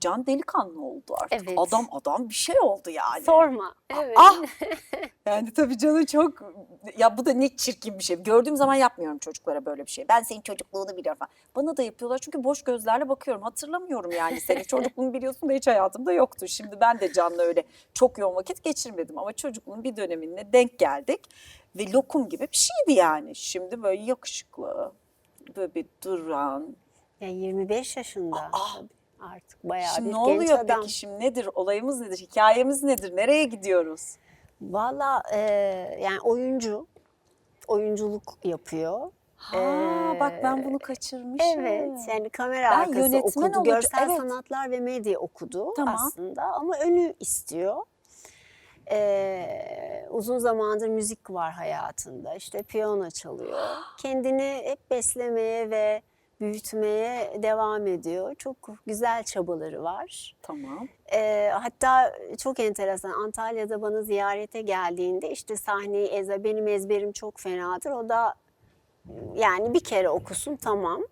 Can delikanlı oldu artık. Evet. Adam adam bir şey oldu yani. Sorma. Evet. Ah! Yani tabii canı çok ya bu da ne çirkin bir şey. Gördüğüm zaman yapmıyorum çocuklara böyle bir şey. Ben senin çocukluğunu biliyorum falan. Bana da yapıyorlar çünkü boş gözlerle bakıyorum. Hatırlamıyorum yani senin çocukluğunu biliyorsun da hiç hayatımda yoktu. Şimdi ben de Can'la öyle çok yoğun vakit geçirmedim ama çocukluğun bir dönemine denk geldik. Ve lokum gibi bir şeydi yani. Şimdi böyle yakışıklı, böyle bir duran. Ya 25 yaşında. Aa! Artık bayağı Şimdi bir ne genç oluyor adam. peki şimdi nedir? Olayımız nedir? Hikayemiz nedir? Nereye gidiyoruz? Valla e, yani oyuncu. Oyunculuk yapıyor. Ha bak ben Ee, bunu kaçırmışım. Evet yani kamera Ben arkası yönetmen okudu. olacağım, Görsel evet. sanatlar ve medya okudu Tamam. aslında ama önü istiyor. Ee, uzun zamandır müzik var hayatında. İşte piyano çalıyor. Kendini hep beslemeye ve büyütmeye devam ediyor. Çok güzel çabaları var. Tamam. Ee, hatta çok enteresan Antalya'da bana ziyarete geldiğinde işte sahneyi ezber, benim ezberim çok fenadır. O da yani bir kere okusun tamam.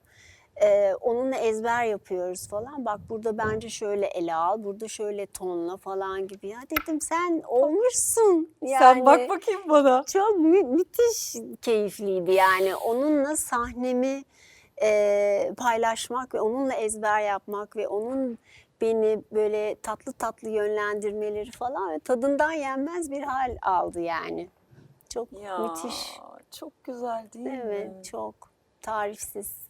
Ee, onunla ezber yapıyoruz falan. Bak burada bence şöyle ele al, burada şöyle tonla falan gibi. Ya dedim sen olmuşsun. Yani, Sen bak bakayım bana. çok mü- müthiş keyifliydi yani onunla sahnemi e, paylaşmak ve onunla ezber yapmak ve onun beni böyle tatlı tatlı yönlendirmeleri falan ve tadından yenmez bir hal aldı yani. Çok Ya müthiş. çok güzel değil mi? Evet çok tarifsiz.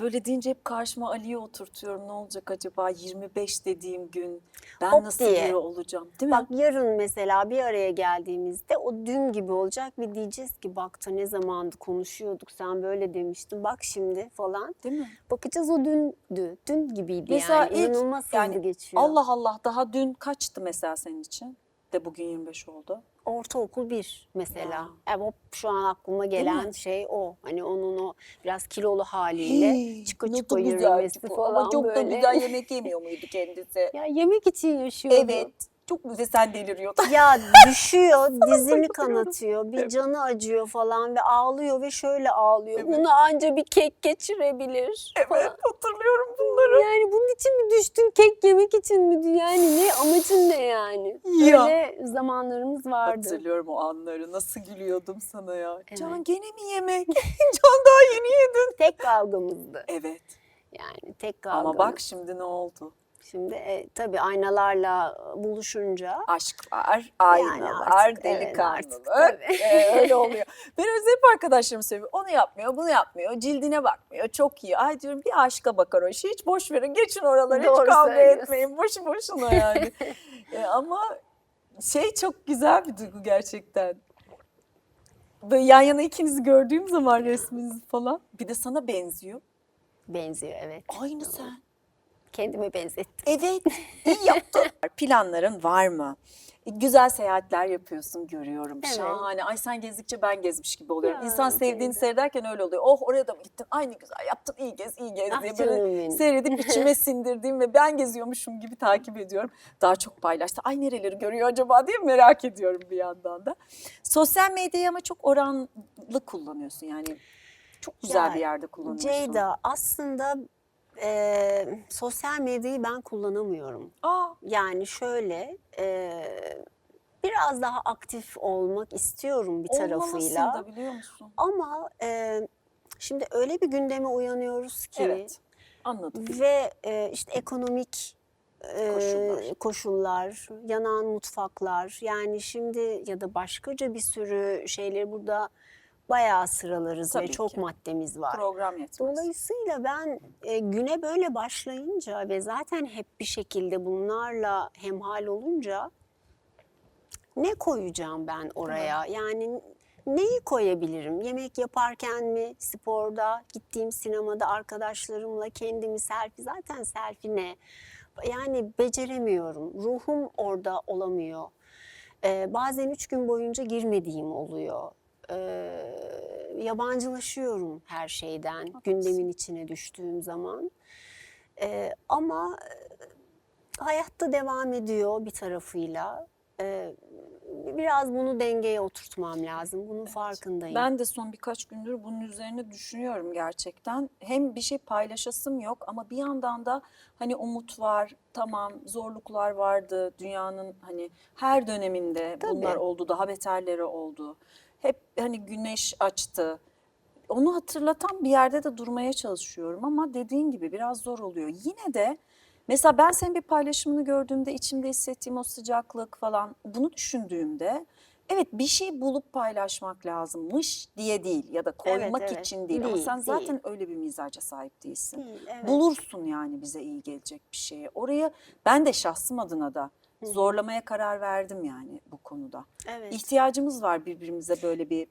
Böyle deyince hep karşıma Ali'yi oturtuyorum. Ne olacak acaba 25 dediğim gün ben Hop nasıl diye. biri olacağım değil mi? Bak yarın mesela bir araya geldiğimizde o dün gibi olacak ve diyeceğiz ki bak da ne zamandı konuşuyorduk sen böyle demiştin bak şimdi falan. değil mi? Bakacağız o dündü. Dün gibiydi Mesela yani. ilk- İnanılmaz hızlı yani geçiyor. Allah Allah daha dün kaçtı mesela senin için? De bugün 25 oldu. Ortaokul bir mesela. Ya. Hop şu an aklıma gelen şey o. Hani onun o biraz kilolu haliyle Hii, çıka güzel yürümesi falan Ama çok böyle. da güzel yemek yemiyor muydu kendisi? Ya yemek için yaşıyordu. evet. Çok sen deliriyordun. Ya düşüyor, dizini kanatıyor, bir canı acıyor falan ve ağlıyor ve şöyle ağlıyor. Evet. Bunu anca bir kek geçirebilir Evet falan. hatırlıyorum bunları. Yani bunun için mi düştün kek yemek için mi? Yani ne amacın ne yani? Ya. Öyle zamanlarımız vardı. Hatırlıyorum o anları. Nasıl gülüyordum sana ya. Can Evet. gene mi yemek? Can daha yeni yedin. Tek kavgamızdı. Evet. Yani tek kavgamız. Ama bak şimdi ne oldu? Şimdi e, tabii aynalarla buluşunca Aşk var, aynalar, artık, evet, delikanlılık. artık tabii. Ee, öyle oluyor. Ben hep arkadaşlarım söylüyor. Onu yapmıyor, bunu yapmıyor. Cildine bakmıyor. Çok iyi. Ay diyorum bir aşka bakar o işi. Hiç boş verin. Geçin oraları. Doğru hiç kavga etmeyin. Boşu boşuna yani. Ee, ama şey çok güzel bir duygu gerçekten. Böyle yan yana ikinizi gördüğüm zaman resminizi falan. Bir de sana benziyor. benziyor evet. Aynı sen. Kendime benzettim. Evet, iyi yaptın. Planların var mı? E, Güzel seyahatler yapıyorsun görüyorum. Evet. Şahane. Ay sen gezdikçe ben gezmiş gibi oluyorum. Ya, İnsan sevdiğini teyze. seyrederken öyle oluyor. Oh oraya da mı gittin? Ay ne güzel yaptın. iyi gez, iyi gez Ah diye canım böyle benim. seyredip içime sindirdiğim ve ben geziyormuşum gibi takip ediyorum. Daha çok paylaştı. Ay nereleri görüyor acaba diye merak ediyorum bir yandan da. Sosyal medyayı ama çok oranlı kullanıyorsun. Yani çok güzel Ya, bir yerde kullanıyorsun. Ceyda aslında e, sosyal medyayı ben kullanamıyorum. Aa, Yani şöyle e, biraz daha aktif olmak istiyorum bir tarafıyla. olmamasın da biliyor musun? Ama e, şimdi öyle bir gündeme uyanıyoruz ki Evet. Anladım. ve e, işte ekonomik Koşullar. koşullar, yanan mutfaklar yani şimdi ya da başkaca bir sürü şeyleri burada bayağı sıralarız Tabii ve çok ki. maddemiz var. Program yetmez. Dolayısıyla ben e, güne böyle başlayınca ve zaten hep bir şekilde bunlarla hemhal olunca ne koyacağım ben oraya? Yani neyi koyabilirim? Yemek yaparken mi, sporda, gittiğim sinemada arkadaşlarımla kendimi selfie, zaten selfie ne? Yani beceremiyorum. Ruhum orada olamıyor. Ee, bazen üç gün boyunca girmediğim oluyor. Ee, yabancılaşıyorum her şeyden gündemin içine düştüğüm zaman. Ee, ama e, hayatta devam ediyor bir tarafıyla. Ee, biraz bunu dengeye oturtmam lazım. Bunun farkındayım. Ben de son birkaç gündür bunun üzerine düşünüyorum gerçekten. Hem bir şey paylaşasım yok ama bir yandan da hani umut var. Tamam zorluklar vardı dünyanın hani her döneminde bunlar Tabii. oldu. Daha beterleri oldu. Hep hani güneş açtı. Onu hatırlatan bir yerde de durmaya çalışıyorum ama dediğin gibi biraz zor oluyor. Yine de mesela ben senin bir paylaşımını gördüğümde içimde hissettiğim o sıcaklık falan bunu düşündüğümde evet bir şey bulup paylaşmak lazımmış diye değil ya da koymak evet. için değil, ama Değil, sen zaten değil. öyle bir mizaca sahip değilsin. Değil, evet. Bulursun yani bize iyi gelecek bir şeyi. Oraya ben de şahsım adına da zorlamaya karar verdim yani bu konuda. Evet. İhtiyacımız var birbirimize böyle bir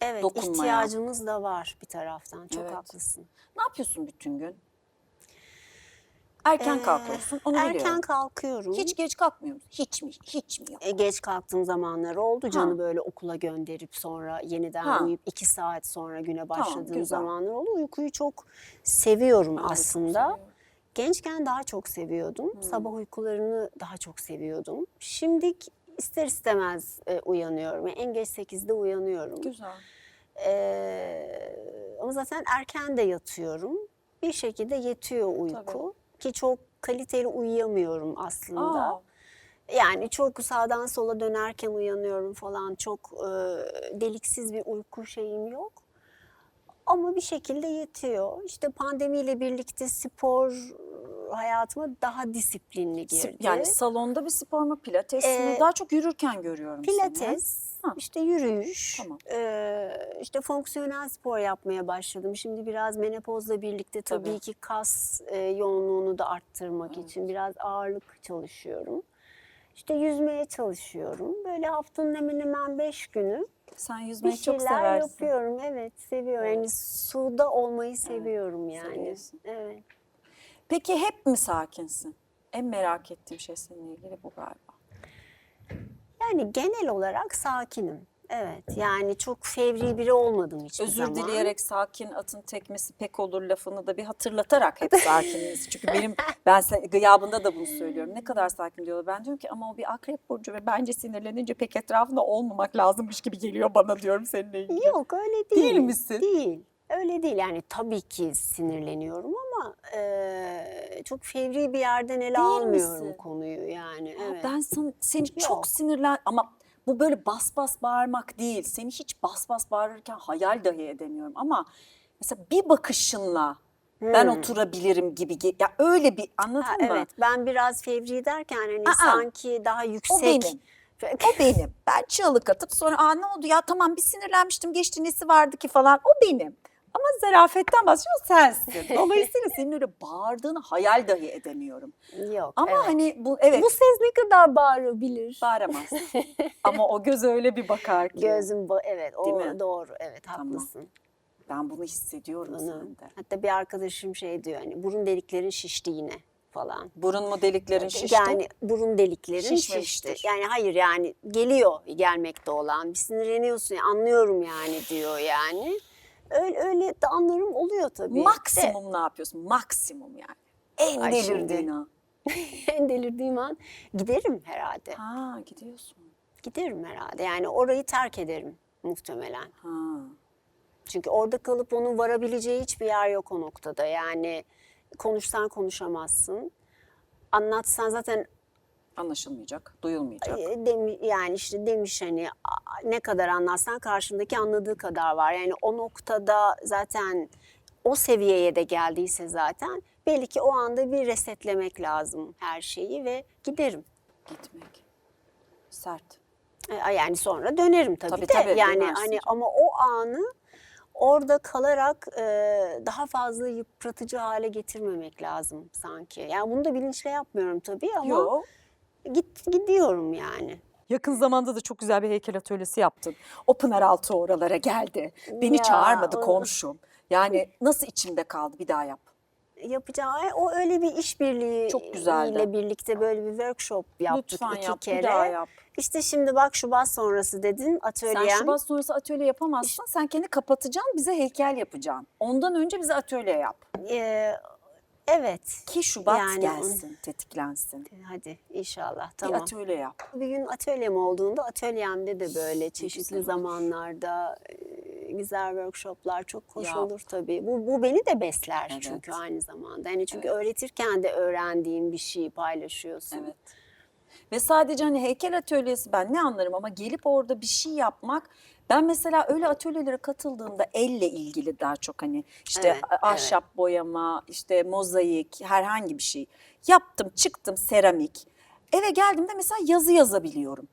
Evet, dokunmaya. ihtiyacımız da var bir taraftan. Çok Evet. haklısın. Ne yapıyorsun bütün gün? Erken Ee, kalkıyorsun, onu Erken biliyorum. kalkıyorum. Hiç geç kalkmıyor musun? Hiç mi? Hiç mi yok? E, geç kalktığım zamanlar oldu. Canı Ha. böyle okula gönderip sonra yeniden Ha. uyuyup iki saat sonra güne başladığım güzel. zamanlar oldu. Uykuyu çok seviyorum Ben de çok aslında. seviyorum. Gençken daha çok seviyordum. Sabah uykularını daha çok seviyordum. Şimdi ister istemez e, uyanıyorum. Yani en geç 8'de uyanıyorum. Güzel. Ee, ama zaten erken de yatıyorum. Bir şekilde yetiyor uyku. Ki çok kaliteli uyuyamıyorum aslında. Aa, Yani çok sağdan sola dönerken uyanıyorum falan. Çok e, deliksiz bir uyku şeyim yok. Ama bir şekilde yetiyor. İşte pandemiyle birlikte spor hayatıma daha disiplinli si- girdi. yani salonda bir spor mu, pilates mi? Ee, Daha çok yürürken görüyorum seni. Pilates, Ha. işte yürüyüş, Tamam. eee, işte fonksiyonel spor yapmaya başladım. Şimdi biraz menopozla birlikte tabii, Tabii. ki kas eee, yoğunluğunu da arttırmak Evet. için biraz ağırlık çalışıyorum. İşte yüzmeye çalışıyorum. Böyle haftanın hemen hemen beş günü Sen bir yüzmeyi çok şeyler seversin. yapıyorum. Evet, seviyorum. Yani suda olmayı seviyorum yani. seviyorsun. Evet. Peki hep mi sakinsin? En merak ettiğim şey seninle ilgili bu galiba. Yani genel olarak sakinim. Evet. Yani çok fevri biri olmadım hiçbir Özür zaman. dileyerek sakin atın tekmesi pek olur lafını da bir hatırlatarak hep sakiniz. Çünkü benim ben gıyabında da bunu söylüyorum. Ne kadar sakin diyorlar. Ben diyorum ki ama o bir akrep burcu ve bence sinirlenince pek etrafında olmamak lazımmış gibi geliyor bana diyorum seninle ilgili. Yok öyle değil. Değil misin? Değil. Öyle değil yani tabii ki sinirleniyorum ama eee, çok fevri bir yerden ele Değil almıyorum misin? konuyu yani. Ya Evet. Ben sana, seni Yok. çok sinirlen ama bu böyle bas bas bağırmak değil. Seni hiç bas bas bağırırken hayal dahi edemiyorum ama mesela bir bakışınla ben Hmm. oturabilirim gibi. ge- Ya öyle bir anladın Ha, mı? evet ben biraz fevri derken hani Aa, sanki daha yüksek. O benim. O benim. Ben çığlık atıp sonra aa ne oldu ya tamam bir sinirlenmiştim geçti nesi vardı ki falan. O benim. Ama zarafetten bahsediyor sensin. Dolayısıyla senin öyle bağırdığını hayal dahi edemiyorum. Yok. Ama evet. hani bu evet bu ses ne kadar bağırabilir? bağıramaz. Ama o göz öyle bir bakar ki. Gözüm bu evet Değil o mi? doğru evet Tamam. haklısın. Ben bunu hissediyorum Bunu. sende. Hatta bir arkadaşım şey diyor hani burun deliklerin şişti yine falan. Burun mu deliklerin şişti? Yani burun deliklerin şişti. Yani hayır yani geliyor gelmekte olan. Bir sinirleniyorsun anlıyorum yani diyor yani. Öyle, öyle de anlarım oluyor tabii. De, Maksimum ne yapıyorsun? Maksimum yani. En Ay delirdiğin an. en delirdiğim an giderim herhalde. Ha gidiyorsun. Giderim herhalde. Yani orayı terk ederim muhtemelen. Ha. Çünkü orada kalıp onun varabileceği hiçbir yer yok o noktada. Yani konuşsan konuşamazsın. Anlatsan zaten Anlaşılmayacak, duyulmayacak. Demi- yani işte demiş hani ne kadar anlatsan karşındaki anladığı kadar var. Yani o noktada zaten o seviyeye de geldiyse zaten belli ki o anda bir resetlemek lazım her şeyi ve giderim. Gitmek. Sert. E, Yani sonra dönerim tabii, Tabii, de. tabii, yani dönersin hani ama o anı orada kalarak e, daha fazla yıpratıcı hale getirmemek lazım sanki. Yani bunu da bilinçle yapmıyorum tabii ama Yok. Git gidiyorum yani. Yakın zamanda da çok güzel bir heykel atölyesi yaptın. O Pınaraltı oralara geldi. Beni Ya, çağırmadı onu- komşum. Yani nasıl içimde kaldı bir daha yap. yapacağı o öyle bir işbirliği Çok güzeldi. ile birlikte böyle bir workshop yaptık Lütfen iki yap, kere. bir daha yap. İşte şimdi bak Şubat sonrası dedin atölyem. Sen Şubat sonrası atölye yapamazsın. Sen kendi kapatacaksın, bize heykel yapacaksın. Ondan önce bize atölye yap. Ee, Evet. Ki Şubat Yani gelsin, tetiklensin. Hadi inşallah Bir tamam. atölye yap. Bir gün atölyem olduğunda atölyemde de böyle çeşitli güzel zamanlarda e, güzel workshoplar çok hoş Yap. olur tabii. Bu, bu beni de besler Evet. çünkü aynı zamanda. Yani çünkü öğretirken de öğrendiğin bir şeyi paylaşıyorsun. Evet. Ve sadece hani heykel atölyesi ben ne anlarım ama gelip orada bir şey yapmak ben mesela öyle atölyelere katıldığımda elle ilgili daha çok hani işte Evet, ahşap boyama, işte mozaik, herhangi bir şey. Yaptım, çıktım seramik. Eve geldiğimde mesela yazı yazabiliyorum.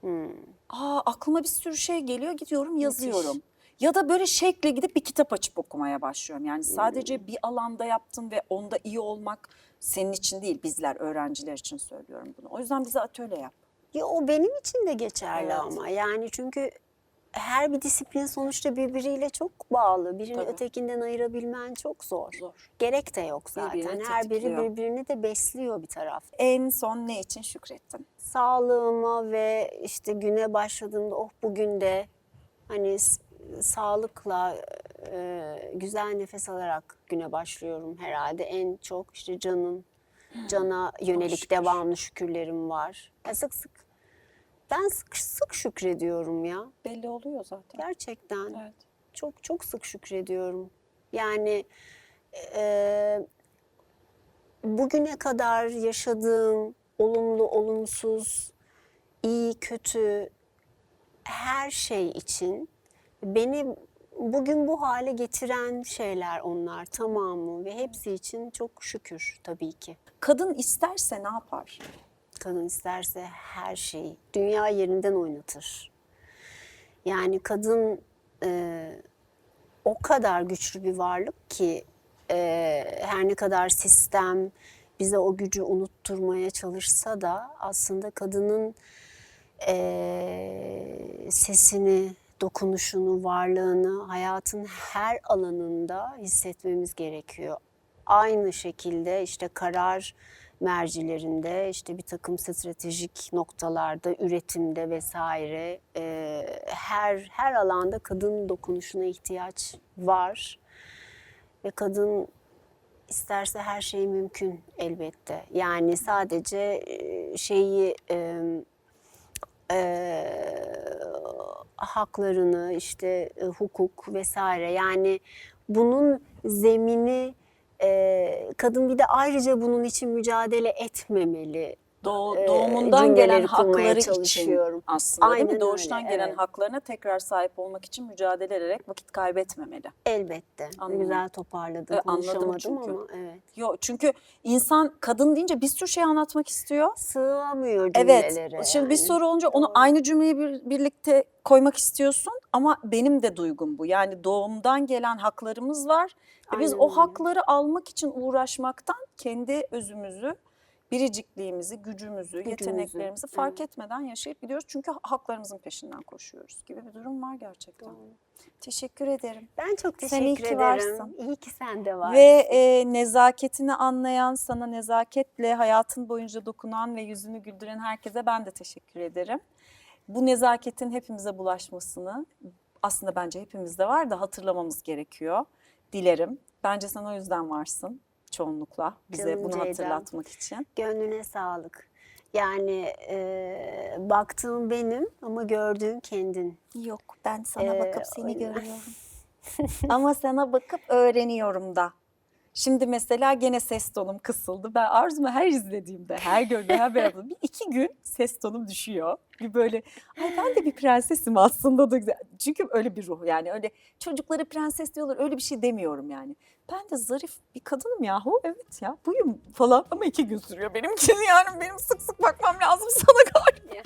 Hmm. Aa aklıma bir sürü şey geliyor, gidiyorum yazıyorum. Ya da böyle şekle gidip bir kitap açıp okumaya başlıyorum. Yani sadece bir alanda yaptım ve onda iyi olmak senin için değil, bizler öğrenciler için söylüyorum bunu. O yüzden bize atölye yap. Ya o benim için de geçerli Evet. ama yani çünkü her bir disiplin sonuçta birbiriyle çok bağlı. Birini Tabii. ötekinden ayırabilmen çok zor. Zor. Gerek de yok zaten. Birbirini Her biri tetikliyor. birbirini de besliyor bir taraf. En son ne için şükrettin? Sağlığıma ve işte güne başladığımda oh bugün de hani s- sağlıkla e, güzel nefes alarak güne başlıyorum herhalde. En çok işte canın cana yönelik şükür. devamlı şükürlerim var. Ya sık sık ben sık sık şükrediyorum ya. Belli oluyor zaten. Gerçekten. Evet. Çok çok sık şükrediyorum. Yani e, bugüne kadar yaşadığım olumlu, olumsuz, iyi, kötü her şey için beni bugün bu hale getiren şeyler onlar tamamı ve hepsi için çok şükür tabii ki. Kadın isterse ne yapar? Kadın isterse her şeyi, dünya yerinden oynatır. Yani kadın e, o kadar güçlü bir varlık ki e, her ne kadar sistem bize o gücü unutturmaya çalışsa da aslında kadının e, sesini, dokunuşunu, varlığını hayatın her alanında hissetmemiz gerekiyor. Aynı şekilde işte karar mercilerinde, işte bir takım stratejik noktalarda, üretimde vesaire e, her her alanda kadın dokunuşuna ihtiyaç var ve kadın isterse her şey mümkün elbette. Yani sadece e, şeyi e, haklarını işte e, hukuk vesaire yani bunun zemini e, kadın bir de ayrıca bunun için mücadele etmemeli. Doğ, doğumundan gelen cümleleri kurmaya hakları için çalışıyorum. aslında değil mi? Aynen Doğuştan öyle, gelen evet. haklarına tekrar sahip olmak için mücadele ederek vakit kaybetmemeli. Elbette. Anladım. Güzel toparladım. E, Konuşamadım çünkü. ama evet. Yok çünkü insan kadın deyince bir sürü şey anlatmak istiyor. Sığamıyor Evet. cümlelere. Şimdi bir soru olunca onu Doğru. aynı cümleyi bir, birlikte koymak istiyorsun ama benim de duygum bu. Yani doğumdan gelen haklarımız var ve biz Aynen o hakları almak için uğraşmaktan kendi özümüzü, biricikliğimizi, gücümüzü, Gücümüzü, yeteneklerimizi fark evet. etmeden yaşayıp gidiyoruz. Çünkü haklarımızın peşinden koşuyoruz gibi bir durum var gerçekten. Teşekkür ederim. Ben çok Sen teşekkür iyi ki ederim. varsın. İyi ki sen de varsın. Ve e, nezaketini anlayan, sana nezaketle hayatın boyunca dokunan ve yüzünü güldüren herkese ben de teşekkür ederim. Bu nezaketin hepimize bulaşmasını aslında bence hepimizde var da hatırlamamız gerekiyor. Dilerim. Bence sen o yüzden varsın çoğunlukla bize Canım bunu Ceyda. hatırlatmak için. Gönlüne sağlık. Yani e, baktığım benim ama gördüğün kendin. Yok ben sana Ee, bakıp seni yüzden- görüyorum. Ama sana bakıp öğreniyorum da. Şimdi mesela gene ses tonum kısıldı. Ben Arzu'mu her izlediğimde, her gördüğümde, her beraber bir iki gün ses tonum düşüyor. Bir böyle ay ben de bir prensesim aslında da güzel. Çünkü öyle bir ruh yani öyle çocukları prenses diyorlar öyle bir şey demiyorum yani. Ben de zarif bir kadınım yahu evet ya buyum falan ama iki gün sürüyor benim için yani benim sık sık bak